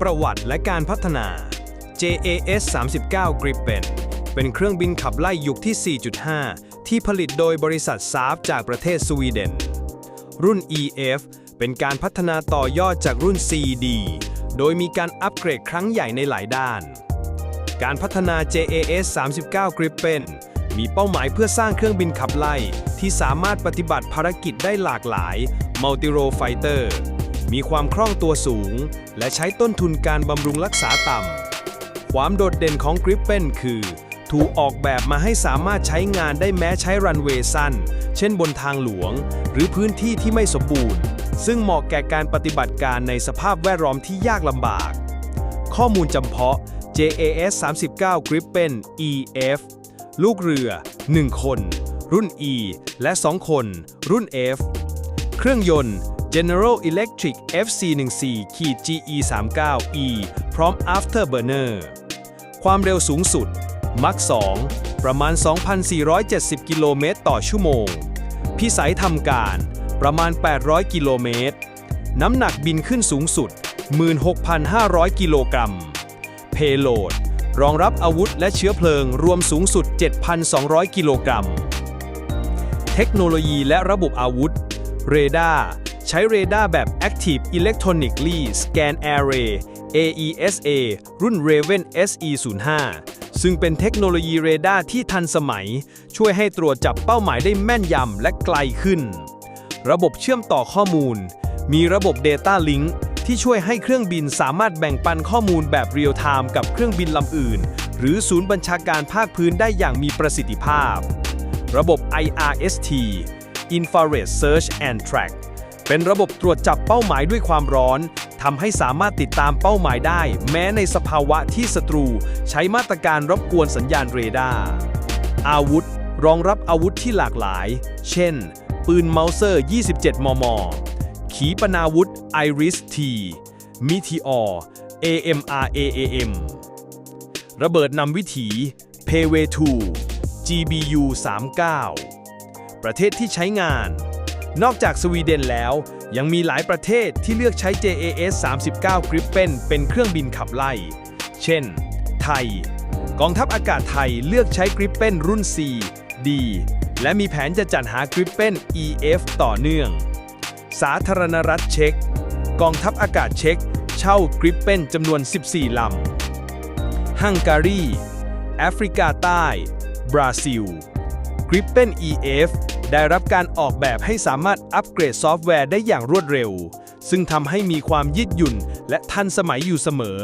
ประวัติและการพัฒนา JAS 39 Gripen เป็นเครื่องบินขับไล่ยุคที่ 4.5 ที่ผลิตโดยบริษัทซาฟจากประเทศสวีเดน รุ่น EF เป็นการพัฒนาต่อยอดจากรุ่น CD โดยมีการอัปเกรดครั้งใหญ่ในหลายด้าน การพัฒนา JAS 39 Gripen มีเป้าหมายเพื่อสร้างเครื่องบินขับไล่ ที่สามารถปฏิบัติภารกิจได้หลากหลาย Multi-role Fighter มีความคล่องตัวสูง และใช้ต้นทุนการบำรุงรักษาต่ำ ความโดดเด่นของ Gripen คือ ถูกออกแบบมาให้สามารถใช้งานได้แม้ใช้รันเวย์สั้น เช่นบนทางหลวง หรือพื้นที่ที่ไม่สมบูรณ์ ซึ่งเหมาะแก่การปฏิบัติการในสภาพแวดล้อมที่ยากลำบาก ข้อมูลจำเพาะ JAS 39 Gripen EF ลูกเรือ 1 คน รุ่น E และ 2 คน รุ่น F เครื่องยนต์ General Electric FC14 GE39E พร้อม Afterburner ความเร็วสูงสุด Mach 2 ประมาณ 2,470 กิโลเมตรต่อชั่วโมง พิสัยทำการประมาณ 800 กิโลเมตร น้ำหนักบินขึ้นสูงสุด 16,500 กิโลกรัม Payload รองรับอาวุธและเชื้อเพลิงรวมสูงสุด 7,200 กิโลกรัม เทคโนโลยีและระบบอาวุธ เรดาร์ ใช้เรดาร์แบบ Active Electronically Scan Array AESA รุ่น Raven SE05 ซึ่งเป็นเทคโนโลยีเรดาร์ที่ทันสมัย ช่วยให้ตรวจจับเป้าหมายได้แม่นยำและไกลขึ้น ระบบเชื่อมต่อข้อมูล มีระบบ Data Link ที่ช่วยให้เครื่องบินสามารถแบ่งปันข้อมูลแบบเรียลไทม์กับเครื่องบินลำอื่น หรือศูนย์บัญชาการภาคพื้นได้อย่างมีประสิทธิภาพ ระบบ IRST Infrared Search and Track เป็นระบบตรวจจับเป้าหมายด้วยความร้อนทำให้สามารถติดตามเป้าหมายได้ แม้ในสภาวะที่ศัตรู ใช้มาตรการรบกวนสัญญาณเรดาร์อาวุธ รองรับอาวุธที่หลากหลาย เช่น ปืนเมาเซอร์ 27 มม ขีปนาวุธ Iris T Meteor AMR AAM ระเบิดนำวิถี p w 2 GBU 39ประเทศที่ใช้งาน นอกจากสวีเดนแล้ว ยังมีหลายประเทศที่เลือกใช้ JAS 39 Gripen เป็นเครื่องบินขับไล่ เช่น ไทย กองทัพอากาศไทยเลือกใช้ Gripen รุ่น C D และมีแผนจะจัดหา Gripen EF ต่อเนื่อง สาธารณรัฐเช็กกองทัพอากาศเช็กเช่ากริปเป็นจำนวน 14 ลำ ฮังการี แอฟริกาใต้ บราซิล กริปเป็น EF ได้รับการออกแบบให้สามารถอัปเกรดซอฟต์แวร์ได้อย่างรวดเร็ว ซึ่งทำให้มีความยืดหยุ่นและทันสมัยอยู่เสมอ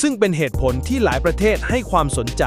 ซึ่งเป็นเหตุผลที่หลายประเทศให้ความสนใจ